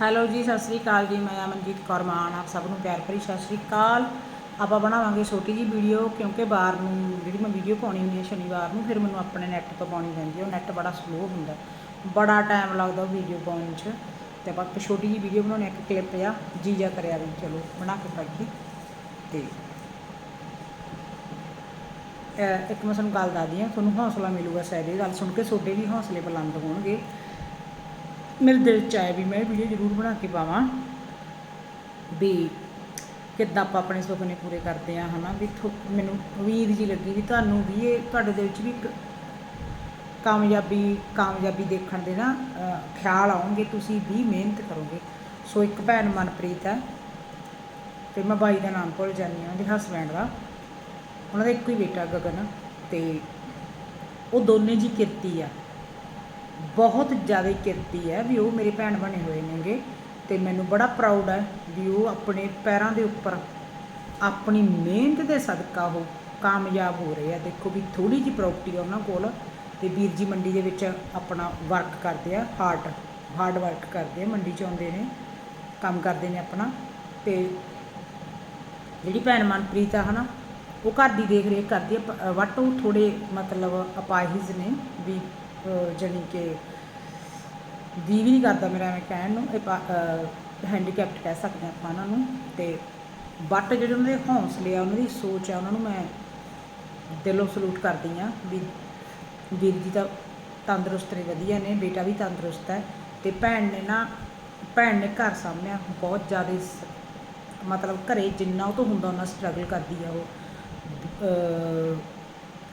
Hello ਜੀ, ਸਤਿ ਸ੍ਰੀ ਅਕਾਲ ਜੀ। ਮੈਂ ਅਮਨਜੀਤ ਕੌਰ ਮਾਨ, ਆਪ ਸਭ ਨੂੰ ਪਿਆਰ ਭਰੀ ਸਤਿ ਸ੍ਰੀ ਅਕਾਲ। ਆਪਾਂ ਬਣਾਵਾਂਗੇ ਛੋਟੀ ਜੀ ਵੀਡੀਓ ਕਿਉਂਕਿ ਬਾਹਰ ਨੂੰ ਜਿਹੜੀ ਮੈਂ ਵੀਡੀਓ ਪਾਉਣੀ ਹੁੰਦੀ ਹੈ ਸ਼ਨੀਵਾਰ ਨੂੰ, ਫਿਰ ਮੈਨੂੰ ਆਪਣੇ ਨੈੱਟ ਤੋਂ ਪਾਉਣੀ ਪੈਂਦੀ ਹੈ ਉਹ ਨੈੱਟ ਬੜਾ ਸਲੋ ਹੁੰਦਾ। ਬੜਾ ਟਾਈਮ ਲੱਗਦਾ ਉਹ ਵੀਡੀਓ ਪਾਉਣ 'ਚ। ਤੇ ਆਪਾਂ ਇੱਕ ਛੋਟੀ ਜੀ ਵੀਡੀਓ ਬਣਾਉਣੀ ਇੱਕ ਕਲਿੱਪ ਆ। ਜੀ ਜਾ ਕਰਿਆ ਵੀ, ਚਲੋ, ਬਣਾ ਕੇ ਪਾਈਏ। ਤੇ, ਅਹ ਇੱਕ ਮੈਂ ਤੁਹਾਨੂੰ ਗੱਲ ਦੱਸਦੀ ਹਾਂ ਤੁਹਾਨੂੰ ਹੌਸਲਾ ਮਿਲੂਗਾ ਸ਼ਾਇਦ ਇਹ ਗੱਲ ਸੁਣ ਕੇ। ਤੁਹਾਡੇ ਵੀ ਹੌਸਲੇ ਬੁਲੰਦ ਹੋਣਗੇ। ਮੇਰੇ ਦਿਲ ਚ ਆਇਆ ਵੀ ਮੈਂ ਵੀਡੀਓ ਜ਼ਰੂਰ ਬਣਾ ਕੇ ਪਾਵਾਂ ਵੀ ਕਿੱਦਾਂ ਆਪਾਂ ਆਪਣੇ ਸੁਪਨੇ ਪੂਰੇ ਕਰਦੇ ਆ ਹਨਾ? ਵੀ ਥੋ- ਮੈਨੂੰ ਉਮੀਦ ਜੀ ਲੱਗੀ ਵੀ ਤੁਹਾਨੂੰ ਵੀ ਇਹ ਤੁਹਾਡੇ ਦਿਲ ਵਿੱਚ ਵੀ ਇੱਕ ਕਾਮਯਾਬੀ ਕਾਮਯਾਬੀ ਦੇਖਣ ਦੇ ਨਾ ਖਿਆਲ ਆਉਣਗੇ, ਤੁਸੀਂ ਵੀ ਮਿਹਨਤ ਕਰੋਗੇ। ਸੋ ਇੱਕ ਭੈਣ ਮਨਪ੍ਰੀਤ ਹੈ ਤੇ ਮੈਂ ਬਾਈ ਦਾ ਨਾਮ ਭੁੱਲ ਜਾਂਦੀ ਹਾਂ, ਉਹਦੇ ਹਸਬੈਂਡ ਦਾ। ਉਹਨਾਂ ਦਾ ਇੱਕੋ ਹੀ ਬੇਟਾ ਗਗਨ ਤੇ ਉਹ ਦੋਨੇ ਜੀ ਕਿਰਤੀ ਆ। ਬਹੁਤ ਜ਼ਿਆਦਾ ਕਿਰਤੀ ਹੈ ਵੀ ਉਹ ਮੇਰੇ ਭੈਣ ਬਣੇ ਹੋਏ ਨੇਗੇ ਤੇ ਮੈਨੂੰ ਬੜਾ ਪ੍ਰਾਊਡ ਹੈ ਵੀ ਉਹ ਆਪਣੇ ਪੈਰਾਂ ਦੇ ਉੱਪਰ ਆਪਣੀ ਮਿਹਨਤ ਦੇ ਸਦਕਾ ਉਹ ਕਾਮਯਾਬ ਹੋ ਰਹੇ ਆ। ਦੇਖੋ ਵੀ ਥੋੜੀ ਜਿਹੀ ਪ੍ਰਾਪਰਟੀ ਆ ਉਹਨਾਂ ਕੋਲ ਤੇ ਵੀਰ ਜੀ ਮੰਡੀ ਦੇ ਵਿੱਚ ਆਪਣਾ ਵਰਕ ਕਰਦੇ ਆ ਹਾਰਡ ਹਾਰਡ ਵਰਕ ਕਰਦੇ ਆ, ਮੰਡੀ ਚ ਆਉਂਦੇ ਨੇ, ਕੰਮ ਕਰਦੇ ਨੇ ਆਪਣਾ ਤੇ ਜਿਹੜੀ ਭੈਣ ਮਨਪ੍ਰੀਤ ਆ ਹਨਾ, ਉਹ ਘਰ ਦੀ ਦੇਖ ਰੇਖ ਕਰਦੀ ਆ ਵਟ ਉਹ ਥੋੜੇ ਮਤਲਬ ਅਪਾਹਿਜ ਨੇ ਵੀ ਅਹ, ਜਾਣੀ ਕਿ ਦੀ ਵੀ ਨਹੀਂ ਕਰਦਾ ਮੇਰਾ ਐਵੇਂ ਕਹਿਣ ਨੂੰ। ਇਹ ਹੈਂਡੀਕੈਪਟ ਕਹਿ ਸਕਦੇ ਹਾਂ ਆਪਾਂ ਉਹਨਾਂ ਨੂੰ। ਤੇ ਬਟ ਜਿਹੜੇ ਉਹਨਾਂ ਦੇ ਹੌਸਲੇ ਆ ਉਹਨਾਂ ਦੀ ਸੋਚ ਆ ਉਹਨਾਂ ਨੂੰ ਮੈਂ ਦਿਲੋਂ ਸਲੂਟ ਕਰਦੀ ਆ ਵੀ ਵੀਰ ਜੀ ਤਾਂ ਤੰਦਰੁਸਤ ਨੇ ਵਧੀਆ ਨੇ ਬੇਟਾ ਵੀ ਤੰਦਰੁਸਤ ਹੈ। ਤੇ ਭੈਣ ਨੇ ਨਾ ਭੈਣ ਨੇ ਘਰ ਸਾਹਮਣੇ ਬਹੁਤ ਜ਼ਿਆਦਾ ਮਤਲਬ ਘਰੇ ਜਿੰਨਾ ਉਹ ਤੋਂ ਹੁੰਦਾ ਉਹਨਾਂ ਸਟਰਗਲ ਕਰਦੀ ਆ ਉਹ।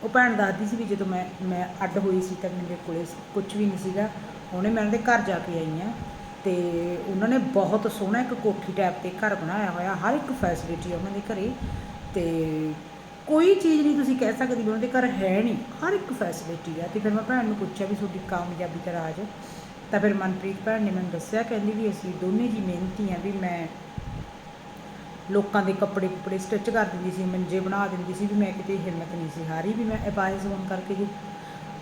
ਉਹ ਭੈਣ ਦੱਸਦੀ ਸੀ ਵੀ ਜਦੋਂ ਮੈਂ ਮੈਂ ਅੱਡ ਹੋਈ ਸੀ ਤਾਂ ਮੇਰੇ ਕੋਲੇ ਕੁਝ ਵੀ ਨਹੀਂ ਸੀਗਾ। ਉਹਨੇ ਮੈਂ ਉਹਨਾਂ ਦੇ ਘਰ ਜਾ ਕੇ ਆਈ ਆ ਤੇ ਉਹਨਾਂ ਨੇ ਬਹੁਤ ਸੋਹਣਾ ਇੱਕ ਕੋਠੀ ਟਾਈਪ ਤੇ ਘਰ ਬਣਾਇਆ ਹੋਇਆ, ਹਰ ਇੱਕ ਫੈਸਿਲਿਟੀ ਉਹਨਾਂ ਦੇ ਘਰੇ। ਤੇ ਕੋਈ ਚੀਜ਼ ਨਹੀਂ ਤੁਸੀਂ ਕਹਿ ਸਕਦੇ ਵੀ ਉਹਨਾਂ ਦੇ ਘਰ ਹੈ ਨਹੀਂ, ਹਰ ਇੱਕ ਫੈਸਿਲਿਟੀ ਆ। ਤੇ ਫਿਰ ਮੈਂ ਭੈਣ ਨੂੰ ਪੁੱਛਿਆ ਵੀ ਤੁਹਾਡੀ ਕਾਮਯਾਬੀ ਦਾ ਰਾਜ? ਤਾਂ ਫਿਰ ਮਨਪ੍ਰੀਤ ਭੈਣ ਨੇ ਮੈਨੂੰ ਦੱਸਿਆ, ਕਹਿੰਦੀ ਵੀ ਅਸੀਂ ਦੋਨੇ ਜੀ ਮਿਹਨਤੀ ਆ ਵੀ ਮੈਂ ਲੋਕਾਂ ਦੇ ਕੱਪੜੇ ਕੁਪੜੇ ਸਟਿਚ ਕਰ ਦਿੰਦੀ ਸੀ, ਮੰਜੇ ਬਣਾ ਦਿੰਦੀ ਸੀ ਵੀ ਮੈਂ ਕਿਤੇ ਹਿੰਮਤ ਨਹੀਂ ਸੀ ਹਾਰੀ ਵੀ ਮੈਂ ਅਪਾਹਿਜ ਹੋਣ ਕਰਕੇ ਜੋ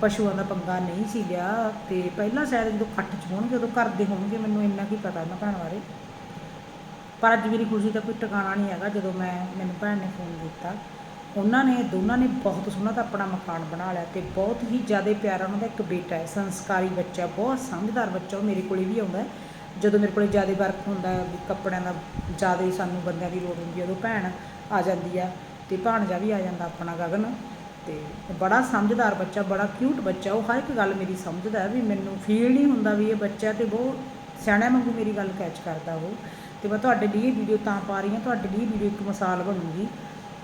ਪਸ਼ੂਆਂ ਦਾ ਪੰਗਾ ਨਹੀਂ ਸੀ ਲਿਆ ਤੇ ਪਹਿਲਾਂ ਸ਼ਾਇਦ ਜਦੋਂ ਇਕੱਠ 'ਚ ਹੋਣਗੇ ਉਦੋਂ ਕਰਦੇ ਹੋਣਗੇ, ਮੈਨੂੰ ਇੰਨਾ ਕੀ ਪਤਾ ਉਹਨਾਂ ਭੈਣ ਬਾਰੇ। ਪਰ ਅੱਜ ਮੇਰੀ ਖੁਸ਼ੀ ਦਾ ਕੋਈ ਟਿਕਾਣਾ ਨਹੀਂ ਹੈਗਾ ਜਦੋਂ ਮੈਂ ਮੈਨੂੰ ਭੈਣ ਨੇ ਫੋਨ ਕੀਤਾ। ਉਹਨਾਂ ਨੇ, ਦੋਨਾਂ ਨੇ ਬਹੁਤ ਸੋਹਣਾ ਤਾਂ ਆਪਣਾ ਮਕਾਨ ਬਣਾ ਲਿਆ ਤੇ ਬਹੁਤ ਹੀ ਜ਼ਿਆਦਾ ਪਿਆਰਾ ਉਹਨਾਂ ਦਾ ਇੱਕ ਬੇਟਾ ਹੈ, ਸੰਸਕਾਰੀ ਬੱਚਾ, ਬਹੁਤ ਸਮਝਦਾਰ ਬੱਚਾ ਉਹ ਮੇਰੇ ਕੋਲੇ ਵੀ ਆਉਂਦਾ ਜਦੋਂ ਮੇਰੇ ਕੋਲੇ ਜ਼ਿਆਦਾ ਵਰਕ ਹੁੰਦਾ ਵੀ ਕੱਪੜਿਆਂ ਦਾ ਜ਼ਿਆਦਾ ਹੀ ਸਾਨੂੰ ਬੰਦਿਆਂ ਦੀ ਲੋੜ ਹੁੰਦੀ ਹੈ, ਉਦੋਂ ਭੈਣ ਆ ਜਾਂਦੀ ਆ ਅਤੇ ਭਾਣਜਾ ਵੀ ਆ ਜਾਂਦਾ ਆਪਣਾ ਗਗਨ ਅਤੇ ਬੜਾ ਸਮਝਦਾਰ ਬੱਚਾ, ਬੜਾ ਕਿਊਟ ਬੱਚਾ, ਉਹ ਹਰ ਇੱਕ ਗੱਲ ਮੇਰੀ ਸਮਝਦਾ ਵੀ ਮੈਨੂੰ ਫੀਲ ਨਹੀਂ ਹੁੰਦਾ ਵੀ ਇਹ ਬੱਚਾ ਤੇ ਬਹੁਤ ਸਿਆਣਾ ਵਾਂਗੂ ਮੇਰੀ ਗੱਲ ਕੈਚ ਕਰਦਾ ਉਹ। ਤੇ ਮੈਂ ਤੁਹਾਡੇ ਲਈ ਇਹ ਵੀਡੀਓ ਤਾਂ ਪਾ ਰਹੀ ਹਾਂ, ਤੁਹਾਡੇ ਲਈ ਇਹ ਵੀਡੀਓ ਇੱਕ ਮਿਸਾਲ ਬਣੂਗੀ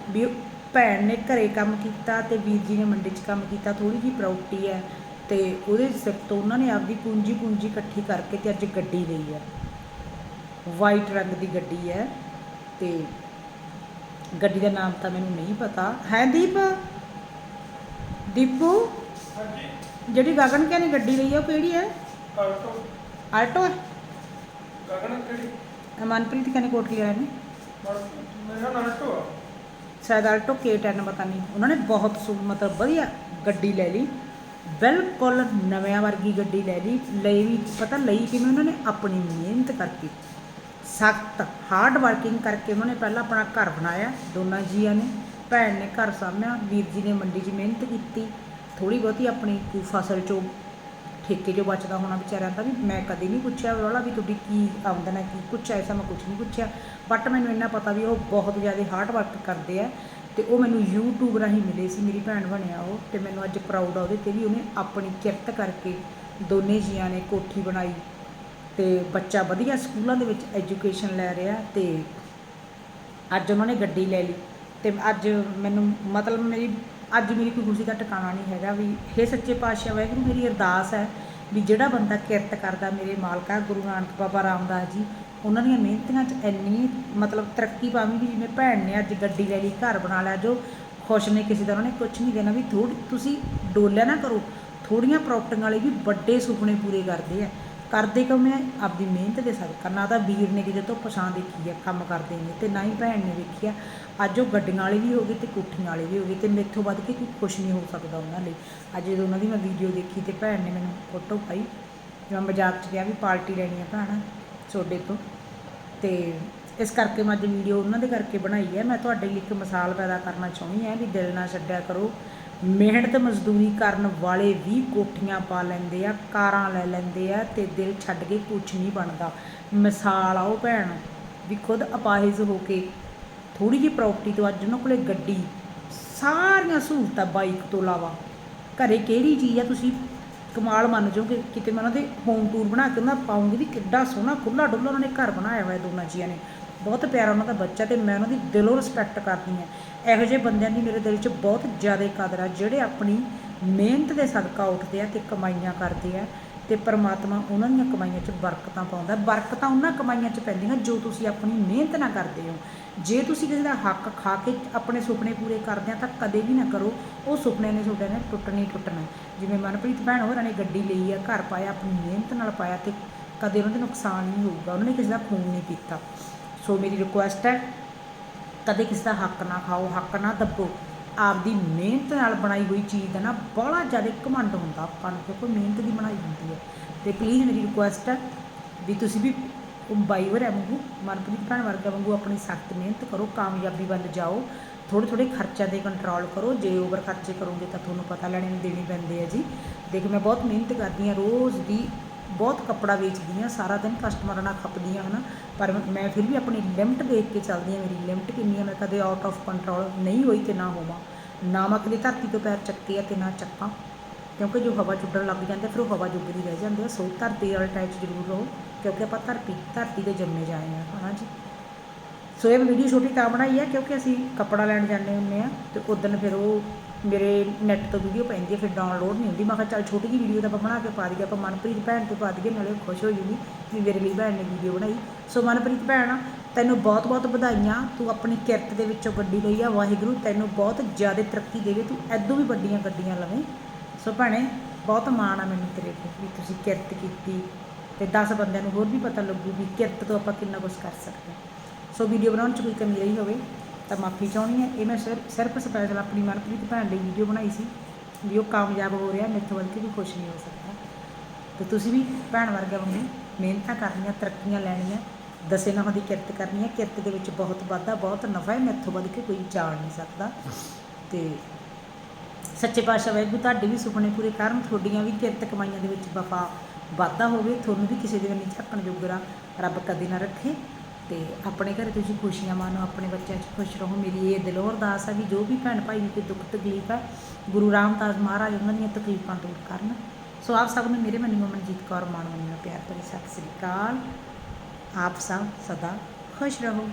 ਵੀ ਭੈਣ ਨੇ ਘਰੇ ਕੰਮ ਕੀਤਾ ਤੇ ਵੀਰ ਜੀ ਨੇ ਮੰਡੀ 'ਚ ਕੰਮ ਕੀਤਾ ਥੋੜੀ ਜਿਹੀ ਪ੍ਰਾਪਰਟੀ ਹੈ ਤੇ ਉਹਦੇ ਸਿਰ ਤੋਂ ਉਹਨਾਂ ਨੇ ਆਪਦੀ ਪੂੰਜੀ ਪੂੰਜੀ ਇਕੱਠੀ ਕਰਕੇ ਤੇ ਅੱਜ ਗੱਡੀ ਲਈ ਹੈ ਵਾਈਟ ਰੰਗ ਦੀ ਗੱਡੀ ਹੈ ਤੇ ਗੱਡੀ ਦਾ ਨਾਮ ਤਾਂ ਮੈਨੂੰ ਨਹੀਂ ਪਤਾ। ਹੈ ਦੀਪ? ਦੀਪੂ? ਜਿਹੜੀ ਗਗਨ ਕਹਿੰਦੀ ਗੱਡੀ ਲਈ ਹੈ ਉਹ ਕਿਹੜੀ ਹੈ? ਆਲਟੋ। ਆਲਟੋ? ਹੈ ਗਗਨ ਕਿਹੜੀ? ਮਨਪ੍ਰੀਤ ਕਹਿੰਦੀ ਕੋਠੀ ਵਾਲੇ ਨੇ? ਮੇਰਾ ਨਾਮ ਆਲਟੋ ਆ। ਸ਼ਾਇਦ ਆਲਟੋ K10 ਪਤਾ ਨਹੀਂ। ਉਹਨਾਂ ਨੇ ਬਹੁਤ ਸੁ- ਮਤਲਬ ਵਧੀਆ ਗੱਡੀ ਲੈ ਲਈ। ਬਿਲਕੁਲ ਨਵਿਆਂ ਵਰਗੀ ਗੱਡੀ ਲੈ ਲਈ ਲਈ ਵੀ ਪਤਾ ਲਈ ਕਿਵੇਂ ਉਹਨਾਂ ਨੇ ਆਪਣੀ ਮਿਹਨਤ ਕਰਕੇ। ਸਖਤ ਹਾਰਡ ਵਰਕਿੰਗ ਕਰਕੇ ਉਹਨਾਂ ਨੇ ਪਹਿਲਾਂ ਆਪਣਾ ਘਰ ਬਣਾਇਆ, ਦੋਨਾਂ ਜੀਆਂ ਨੇ, ਭੈਣ ਨੇ ਘਰ ਸਾਂਭਿਆ, ਵੀਰ ਜੀ ਨੇ ਮੰਡੀ 'ਚ ਮਿਹਨਤ ਕੀਤੀ ਥੋੜੀ ਬਹੁਤੀ ਆਪਣੀ ਕੋਈ ਫਸਲ 'ਚੋਂ ਠੇਕੇ 'ਚੋਂ ਬਚਦਾ ਹੋਣਾ ਵਿਚਾਰਿਆਂ ਦਾ ਵੀ, ਮੈਂ ਕਦੇ ਨਹੀਂ ਪੁੱਛਿਆ ਵਾਲਾ ਵੀ ਤੁਹਾਡੀ ਕੀ ਆਮਦਨ ਹੈ, ਕੀ ਕੁਛ ਐਸਾ ਮੈਂ ਕੁਛ ਨਹੀਂ ਪੁੱਛਿਆ ਬਟ ਮੈਨੂੰ ਇੰਨਾ ਪਤਾ ਵੀ ਉਹ ਬਹੁਤ ਜ਼ਿਆਦਾ ਹਾਰਡ ਵਰਕ ਕਰਦੇ ਆ ਤੇ ਉਹ ਮੈਨੂੰ YouTube ਰਾਹੀਂ ਮਿਲੇ ਸੀ, ਮੇਰੀ ਭੈਣ ਬਣਿਆ ਉਹ, ਤੇ ਮੈਨੂੰ ਅੱਜ ਪ੍ਰਾਊਡ ਆ ਉਹਦੇ ਤੇ ਵੀ ਉਹਨੇ ਆਪਣੀ ਕਿਰਤ ਕਰਕੇ ਦੋਨੇ ਜੀਆਂ ਨੇ ਕੋਠੀ ਬਣਾਈ ਤੇ ਬੱਚਾ ਵਧੀਆ ਸਕੂਲਾਂ ਦੇ ਵਿੱਚ ਐਜੂਕੇਸ਼ਨ ਲੈ ਰਿਹਾ ਤੇ ਅੱਜ ਉਹਨਾਂ ਨੇ ਗੱਡੀ ਲੈ ਲਈ ਤੇ ਅੱਜ ਮੈਨੂੰ ਮਤਲਬ ਮੇਰੀ, ਅੱਜ ਮੇਰੀ ਕੋਈ ਖੁਸ਼ੀ ਦਾ ਟਿਕਾਣਾ ਨਹੀਂ ਹੈਗਾ ਵੀ, ਹੇ ਸੱਚੇ ਪਾਤਸ਼ਾਹ ਵਾਹਿਗੁਰੂ, ਮੇਰੀ ਅਰਦਾਸ ਹੈ ਵੀ ਜਿਹੜਾ ਬੰਦਾ ਕਿਰਤ ਕਰਦਾ ਮੇਰੇ ਮਾਲਕਾ ਗੁਰੂ ਨਾਨਕ ਬਾਬਾ ਰਾਮਦਾਸ ਜੀ ਉਹਨਾਂ ਦੀਆਂ ਮਿਹਨਤਾਂ 'ਚ ਇੰਨੀ ਮਤਲਬ ਤਰੱਕੀ ਪਾਵੀ ਵੀ ਜਿਵੇਂ ਭੈਣ ਨੇ ਅੱਜ ਗੱਡੀ ਲੈ ਲਈ, ਘਰ ਬਣਾ ਲਿਆ, ਜੋ ਖੁਸ਼ ਨੇ ਕਿਸੇ ਦਾ, ਉਹਨਾਂ ਨੇ ਕੁਝ ਨਹੀਂ ਦੇਣਾ ਵੀ ਥੋੜੀ ਤੁਸੀਂ ਡੋਲਿਆ ਨਾ ਕਰੋ। ਥੋੜੀਆਂ ਪ੍ਰਾਪਰਟੀਆਂ ਵਾਲੇ ਵੀ ਵੱਡੇ ਸੁਪਨੇ ਪੂਰੇ ਕਰਦੇ ਆ। ਕਰਦੇ ਕਿਉਂ? ਮੈਂ ਆਪਦੀ ਮਿਹਨਤ ਦੇ ਸਦਕਾ ਨਾ ਤਾਂ ਵੀਰ ਨੇ ਕਿਤੇ ਤੋਂ ਪਛਾਣ ਦੇਖੀ ਆ, ਕੰਮ ਕਰਦੇ ਨੇ, ਤੇ ਨਾ ਹੀ ਭੈਣ ਨੇ ਵੇਖੀ ਆ। ਅੱਜ ਉਹ ਗੱਡੀਆਂ ਵਾਲੇ ਵੀ ਹੋ ਗਏ ਤੇ ਕੋਠੀਆਂ ਵਾਲੇ ਵੀ ਹੋ ਗਏ, ਤੇ ਮੇਥੋਂ ਵੱਧ ਕੇ ਕੋਈ ਖੁਸ਼ ਨਹੀਂ ਹੋ ਸਕਦਾ ਉਹਨਾਂ ਲਈ। ਅੱਜ ਜਦੋਂ ਉਹਨਾਂ ਦੀ ਮੈਂ ਵੀਡੀਓ ਦੇਖੀ ਤੇ ਭੈਣ ਨੇ ਮੈਨੂੰ ਫੋਟੋ ਪਾਈ ਤੇ ਮੈਂ ਮਜ਼ਾਕ 'ਚ ਕਿਹਾ ਵੀ ਪਾਰਟੀ ਲੈਣੀ ਆ ਭੈਣ ਤੁਹਾਡੇ ਤੋਂ ਤੇ ਇਸ ਕਰਕੇ ਮੈਂ ਅੱਜ ਵੀਡੀਓ ਉਹਨਾਂ ਦੇ ਕਰਕੇ ਬਣਾਈ ਹੈ। ਮੈਂ ਤੁਹਾਡੇ ਲਈ ਇੱਕ ਮਿਸਾਲ ਪੈਦਾ ਕਰਨਾ ਚਾਹੁੰਦੀ ਹਾਂ ਵੀ ਦਿਲ ਨਾ ਛੱਡਿਆ ਕਰੋ। ਮਿਹਨਤ ਮਜ਼ਦੂਰੀ ਕਰਨ ਵਾਲੇ ਵੀ ਕੋਠੀਆਂ ਪਾ ਲੈਂਦੇ ਆ, ਕਾਰਾਂ ਲੈ ਲੈਂਦੇ ਆ ਤੇ ਦਿਲ ਛੱਡ ਕੇ ਕੁਝ ਨਹੀਂ ਬਣਦਾ। ਮਿਸਾਲ ਆਓ ਭੈਣ, ਵੀ ਖੁਦ ਅਪਾਹਿਜ ਹੋ ਕੇ ਥੋੜੀ ਜਿਹੀ ਪ੍ਰਾਪਰਟੀ ਤੋਂ ਅੱਜ ਉਹਨਾਂ ਕੋਲੇ ਗੱਡੀ, ਸਾਰੀਆਂ ਸਹੂਲਤਾਂ ਬਾਈਕ ਤੋਂ ਇਲਾਵਾ। ਘਰੇ ਕਿਹੜੀ ਚੀਜ਼ ਆ ਤੁਸੀਂ ਕਮਾਲ ਮੰਨ ਜਾਓ ਕਿਤੇ ਮੈਂ ਉਹਨਾਂ ਦੇ ਹੋਮ ਟੂਰ ਬਣਾ ਕੇ ਉਹਨਾਂ ਦਾ ਪਾਉਂਗੀ ਵੀ ਕਿੱਡਾ ਸੋਹਣਾ ਖੁੱਲਾ ਡੁੱਲਾ ਉਹਨਾਂ ਨੇ ਘਰ ਬਣਾਇਆ ਹੋਇਆ ਦੋਨਾਂ ਜੀਆਂ ਨੇ। ਬਹੁਤ ਪਿਆਰਾ ਉਹਨਾਂ ਦਾ ਬੱਚਾ ਤੇ ਮੈਂ ਉਹਨਾਂ ਦੀ ਦਿਲੋਂ ਰਿਸਪੈਕਟ ਕਰਦੀ ਹਾਂ। ਇਹੋ ਜਿਹੇ ਬੰਦਿਆਂ ਦੀ ਮੇਰੇ ਦਿਲ 'ਚ ਬਹੁਤ ਜ਼ਿਆਦਾ ਕਦਰ ਆ, ਜਿਹੜੇ ਆਪਣੀ ਮਿਹਨਤ ਦੇ ਸਦਕਾ ਉੱਠਦੇ ਆ ਤੇ ਕਮਾਈਆਂ ਕਰਦੇ ਆ। ਤੇ ਪਰਮਾਤਮਾ ਉਹਨਾਂ ਦੀਆਂ ਕਮਾਈਆਂ 'ਚ ਬਰਕਤਾਂ ਪਾਉਂਦਾ ਬਰਕਤਾਂ ਉਹਨਾਂ ਕਮਾਈਆਂ 'ਚ ਪੈਂਦੀਆਂ ਜੋ ਤੁਸੀਂ ਆਪਣੀ ਮਿਹਨਤ ਨਾਲ ਕਰਦੇ ਹੋ। ਜੇ ਤੁਸੀਂ ਕਿਸੇ ਦਾ ਹੱਕ ਖਾ ਕੇ ਆਪਣੇ ਸੁਪਨੇ ਪੂਰੇ ਕਰਦੇ ਆ ਤਾਂ ਕਦੇ ਵੀ ਨਾ ਕਰੋ। ਉਹ ਸੁਪਨੇ ਨੇ ਤੁਹਾਡੇ ਨੇ ਟੁੱਟਣੇ ਹੀ ਟੁੱਟਣਾ। ਜਿਵੇਂ ਮਨਪ੍ਰੀਤ ਭੈਣ ਹੋਰਾਂ ਨੇ ਗੱਡੀ ਲਈ ਆ, ਘਰ ਪਾਇਆ, ਆਪਣੀ ਮਿਹਨਤ ਨਾਲ ਪਾਇਆ ਤੇ ਕਦੇ ਉਹਨਾਂ ਦੇ ਨੁਕਸਾਨ ਨਹੀਂ ਹੋਊਗਾ। ਉਹਨਾਂ ਨੇ ਕਿਸੇ ਦਾ ਖੂਨ ਨਹੀਂ ਪੀਤਾ। ਸੋ ਮੇਰੀ ਰਿਕੁਐਸਟ ਹੈ, ਕਦੇ ਕਿਸੇ ਦਾ ਹੱਕ ਨਾ ਖਾਓ, ਹੱਕ ਨਾ ਦੱਬੋ। ਆਪਦੀ ਮਿਹਨਤ ਨਾਲ ਬਣਾਈ ਹੋਈ ਚੀਜ਼ ਦਾ ਨਾ ਬੜਾ ਜ਼ਿਆਦਾ ਘਮੰਡ ਹੁੰਦਾ ਆਪਾਂ ਨੂੰ, ਕਿਉਂਕਿ ਮਿਹਨਤ ਦੀ ਬਣਾਈ ਹੁੰਦੀ ਹੈ। ਤੇ ਪਲੀਜ਼ ਮੇਰੀ ਰਿਕੁਐਸਟ ਹੈ ਵੀ ਤੁਸੀਂ ਵੀ ਉਹ ਬਾਈ ਵਰ ਵਾਂਗੂ, ਮਨਪ੍ਰੀਤ ਭੈਣ ਵਰਗਾ ਵਾਂਗੂ ਆਪਣੀ ਸਖਤ ਮਿਹਨਤ ਕਰੋ, ਕਾਮਯਾਬੀ ਵੱਲ ਜਾਓ, ਥੋੜ੍ਹੇ ਥੋੜ੍ਹੇ ਖਰਚਿਆਂ ਤੇ ਕੰਟਰੋਲ ਕਰੋ, ਜੇ ਓਵਰ ਖਰਚੇ ਕਰੋਗੇ ਤਾਂ ਤੁਹਾਨੂੰ ਪਤਾ ਲੈਣੇ ਦੇਣੇ ਪੈਂਦੇ ਆ ਜੀ। ਦੇਖੋ ਮੈਂ ਬਹੁਤ ਮਿਹਨਤ ਕਰਦੀ ਹਾਂ, ਰੋਜ਼ ਦੀ ਬਹੁਤ ਕੱਪੜਾ ਵੇਚਦੀ ਹਾਂ, ਸਾਰਾ ਦਿਨ ਕਸਟਮਰਾਂ ਨਾਲ ਖਪਦੀ ਹਾਂ ਹਨਾ, ਪਰ ਮੈਂ ਫਿਰ ਵੀ ਆਪਣੀ ਲਿਮਟ ਦੇਖ ਕੇ ਚੱਲਦੀ ਹਾਂ, ਮੇਰੀ ਲਿਮਟ ਕਿੰਨੀ ਆ, ਮੈਂ ਕਦੇ ਆਊਟ ਆਫ ਕੰਟਰੋਲ ਨਹੀਂ ਹੋਈ ਤੇ ਨਾ ਹੋਵਾਂ। ਨਾ ਮੈਂ ਕਦੇ ਧਰਤੀ ਤੋਂ ਪੈਰ ਚੱਕੇ ਆ ਤੇ ਨਾ ਚੱਕਾਂ, ਕਿਉਂਕਿ ਜੋ ਹਵਾ ਚੁੱਡਣ ਲੱਗ ਜਾਂਦੇ ਫਿਰ ਉਹ ਹਵਾ ਜੁਗਦੀ ਰਹਿ ਜਾਂਦੇ ਆ। ਸੋ ਧਰਤੀ ਵਾਲੇ ਟਾਈਪ ਜ਼ਰੂਰ ਰਹੋ, ਕਿਉਂਕਿ ਆਪਾਂ ਧਰਤੀ ਧਰਤੀ ਤੇ ਜੰਮੇ ਜਾਏ ਆ, ਹਨਾ ਜੀ? ਸੋ ਇਹ ਵੀਡੀਓ ਛੋਟੀ ਤਾਂ ਬਣਾਈ ਹੈ ਕਿਉਂਕਿ ਅਸੀਂ ਕੱਪੜਾ ਲੈਣ ਜਾਂਦੇ ਹੁੰਦੇ ਆ ਤੇ ਉਦੋਂ ਫਿਰ ਉਹ ਮੇਰੇ ਨੈਟ ਤੋਂ ਵੀਡੀਓ ਪੈਂਦੀ ਹੈ ਫਿਰ ਡਾਊਨਲੋਡ ਨਹੀਂ ਹੁੰਦੀ। ਮੈਂ ਕਿਹਾ ਚੱਲ ਛੋਟੀ ਜਿਹੀ ਵੀਡੀਓ ਤਾਂ ਆਪਾਂ ਬਣਾ ਕੇ ਪਾ ਦਈਏ, ਆਪਾਂ ਮਨਪ੍ਰੀਤ ਭੈਣ ਤੇ ਪਾ ਦਈਏ, ਨਾਲੇ ਖੁਸ਼ ਹੋ ਜੂਗੀ ਵੀ ਮੇਰੇ ਲਈ ਭੈਣ ਨੇ ਵੀਡੀਓ ਬਣਾਈ। ਸੋ ਮਨਪ੍ਰੀਤ ਭੈਣ, ਤੈਨੂੰ ਬਹੁਤ ਬਹੁਤ ਵਧਾਈਆਂ। ਤੂੰ ਆਪਣੀ ਕਿਰਤ ਦੇ ਵਿੱਚੋਂ ਗੱਡੀ ਲਈ ਆ, ਵਾਹਿਗੁਰੂ, ਤੈਨੂੰ ਬਹੁਤ ਜ਼ਿਆਦਾ ਤਰੱਕੀ ਦੇਵੇ। ਤੂੰ ਐਦੋਂ ਵੀ ਵੱਡੀਆਂ ਗੱਡੀਆਂ ਲਵੇਂ। ਸੋ ਭੈਣੇ, ਬਹੁਤ ਮਾਣ ਆ ਮੈਨੂੰ ਤੇਰੇ ਤੇ ਵੀ ਤੁਸੀਂ ਕਿਰਤ ਕੀਤੀ ਤੇ 10 ਬੰਦਿਆਂ ਨੂੰ ਹੋਰ ਵੀ ਪਤਾ ਲੱਗੂ ਵੀ ਕਿਰਤ ਤੋਂ ਆਪਾਂ ਕਿੰਨਾ ਕੁਝ ਕਰ ਸਕਦੇ ਹਾਂ। ਸੋ ਵੀਡੀਓ ਬਣਾਉਣ 'ਚ ਕੋਈ ਕਮੀ ਰਹੀ ਹੋਵੇ, ਤਾਂ ਮਾਫੀ ਚਾਹੁੰਦੀ ਹਾਂ। ਇਹ ਮੈਂ ਸਿਰ, ਸਿਰਫ ਸਪੈਸ਼ਲ ਆਪਣੀ ਮਨਪ੍ਰੀਤ ਭੈਣ ਲਈ ਵੀਡੀਓ ਬਣਾਈ ਸੀ, ਵੀ ਉਹ ਕਾਮਯਾਬ ਹੋ ਰਿਹਾ ਮੇਰੇ ਤੋਂ ਵੱਧ ਕੇ ਵੀ ਖੁਸ਼ ਨਹੀਂ ਹੋ ਸਕਦਾ। ਤੇ ਤੁਸੀਂ ਵੀ ਭੈਣ ਵਰਗਾ ਵਾਂਗੂ ਮਿਹਨਤਾਂ ਕਰਨੀਆਂ, ਤਰੱਕੀਆਂ ਲੈਣੀਆਂ, ਦਸੇ ਨਹਾਂ ਦੀ ਕਿਰਤ ਕਰਨੀ ਹੈ। ਕਿਰਤ ਦੇ ਵਿੱਚ ਬਹੁਤ ਵਾਧਾ, ਬਹੁਤ ਨਫਾ ਹੈ, ਮੈਥੋਂ ਵੱਧ ਕੇ ਕੋਈ ਜਾਣ ਨਹੀਂ ਸਕਦਾ। ਤੇ ਸੱਚੇ ਪਾਤਸ਼ਾਹ ਵਾਹਿਗੁਰੂ, ਤੁਹਾਡੇ ਵੀ ਸੁਪਨੇ ਪੂਰੇ ਕਰਨ, ਤੁਹਾਡੀਆਂ ਵੀ ਕਿਰਤ ਕਮਾਈਆਂ ਦੇ ਵਿੱਚ ਵਫਾ ਵਾਧਾ ਹੋਵੇ, ਤੁਹਾਨੂੰ ਵੀ ਕਿਸੇ ਦੇ ਵਿੱਚ ਨਹੀਂ ਝੱਕਣ ਜੋਗਰਾ, ਰੱਬ ਕਦੇ ਨਾ ਰੱਖੇ। ਤੇ ਆਪਣੇ ਘਰੇ ਤੁਸੀਂ ਖੁਸ਼ੀਆਂ ਮਾਣੋ ਆਪਣੇ ਬੱਚਿਆਂ 'ਚ ਖੁਸ਼ ਰਹੋ। ਮੇਰੀ ਇਹ ਦਿਲੋਂ ਅਰਦਾਸ ਹੈ ਵੀ ਜੋ ਵੀ ਭੈਣ ਭਾਈ ਨੂੰ ਕੋਈ ਦੁੱਖ ਤਕਲੀਫ ਹੈ ਗੁਰੂ ਰਾਮਦਾਸ ਮਹਾਰਾਜ ਉਹਨਾਂ ਦੀਆਂ ਤਕਲੀਫਾਂ ਦੂਰ ਕਰਨ। ਸੋ ਆਪ ਸਭ ਨੂੰ ਮੇਰੇ ਮਨੀ ਮਨਜੀਤ ਕੌਰ ਮਾਣੋ ਮੇਰਾ ਪਿਆਰ ਭਰੀ ਸਤਿ ਸ੍ਰੀ ਅਕਾਲ। ਆਪ ਸਭ ਸਦਾ ਖੁਸ਼ ਰਹੋ।